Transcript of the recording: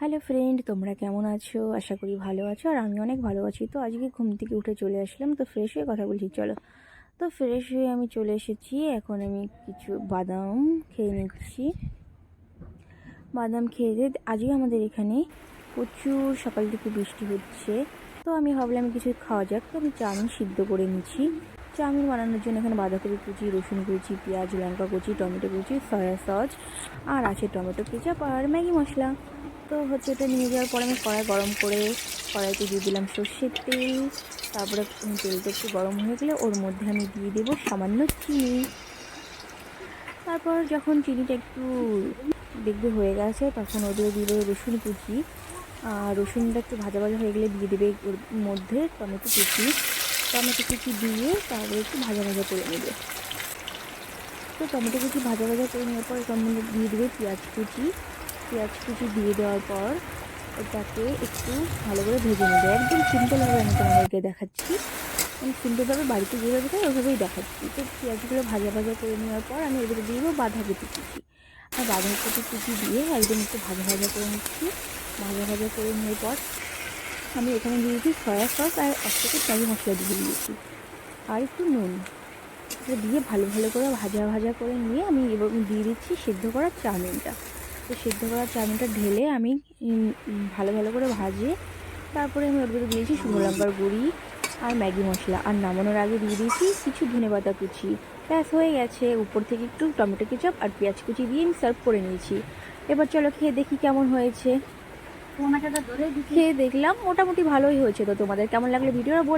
Hello friend তোমরা কেমন আছো? আশা করি ভালো আছো। আর আমি অনেক ভালো আছি। তো আজকে ঘুম থেকে উঠে চলে আসলাম। তো ফ্রেশ হয়ে কথা বলছি, চলো। তো ফ্রেশ হয়ে আমি চলে এসেছি। এখন আমি কিছু বাদাম খেয়ে নিচ্ছি। বাদাম খেয়ে দিয়ে আজকে আমাদের এখানে প্রচুর সকাল থেকে বৃষ্টি হচ্ছে। তো আমি ভাবলাম কিছু খাওয়া যাক। তো আমি চাউমিন সিদ্ধ করে নিচ্ছি। চাউমিন বানানোর জন্য এখানে বাঁধাকপি কুচি, রসুন কুচি, পেঁয়াজ, লঙ্কা কুচি, টমেটো কুচি সয়া সস আর আছে টমেটো কেচাপ আর ম্যাগি মশলা। তো হচ্ছে এটা নিয়ে যাওয়ার পরে আমি কড়াই গরম করে কড়াইতে দিয়ে দিলাম সর্ষের তেল। তারপরে তেলটা একটু গরম হয়ে গেলে ওর মধ্যে আমি দিয়ে দেবো সামান্য চিনি। তারপর যখন চিনিটা একটু দেখবে হয়ে গেছে, তখন ওদের দিয়ে দেবে রসুন কুচি। আর রসুনটা একটু ভাজা ভাজা হয়ে গেলে দিয়ে দেবে ওর মধ্যে টমেটো কুচি। টমেটো কুচি দিয়ে তারপরে একটু ভাজা ভাজা করে নেবে। তো টমেটো কুচি ভাজা ভাজা করে নেওয়ার পর মধ্যে দিয়ে দেবে পেঁয়াজ কুচি। পেঁয়াজ কুচি দিয়ে দেওয়ার পর ওটাকে একটু ভালো করে ভেজে নেবে। একদম সিম্পলভাবে আমি তোমাদেরকে দেখাচ্ছি। আমি সিম্পলভাবে বাড়িতে যেভাবে খাই ওইভাবেই দেখাচ্ছি। তো পেঁয়াজগুলো ভাজা ভাজা করে নেওয়ার পর আমি এবারে দিয়ে দেবো বাঁধাকপি কুচি। আর বাঁধাকপি কুচি দিয়ে একদম একটু ভাজা ভাজা করে নিচ্ছি। ভাজা ভাজা করে নেওয়ার পর আমি এখানে দিয়েছি সয়া সস আর এক প্যাকেট মশলা দিয়ে দিয়েছি। আর একটু নুন। দিয়ে ভালো ভালো করে ভাজা ভাজা করে নিয়ে আমি এবার দিয়ে দিচ্ছি সেদ্ধ করা চাউমিনটা। তো সেদ্ধ করা চাউমিনটা ঢেলে আমি ভালো ভালো করে ভাজে তারপরে আমি ওর ভিতরে দিয়েছি শুকনো লঙ্কার গুঁড়ি আর ম্যাগি মশলা। আর নামানোর আগে দিয়ে দিয়েছি কিছু ধনে পাতা কুচি। ব্যাস হয়ে গেছে। উপর থেকে একটু টমেটো কেচাপ আর পেঁয়াজ কুচি দিয়ে আমি সার্ভ করে নিয়েছি। এবার চলো খেয়ে দেখি কেমন হয়েছে। খেয়ে দেখলাম মোটামুটি ভালোই হয়েছে তো। তোমাদের কেমন লাগল ভিডিওটা বল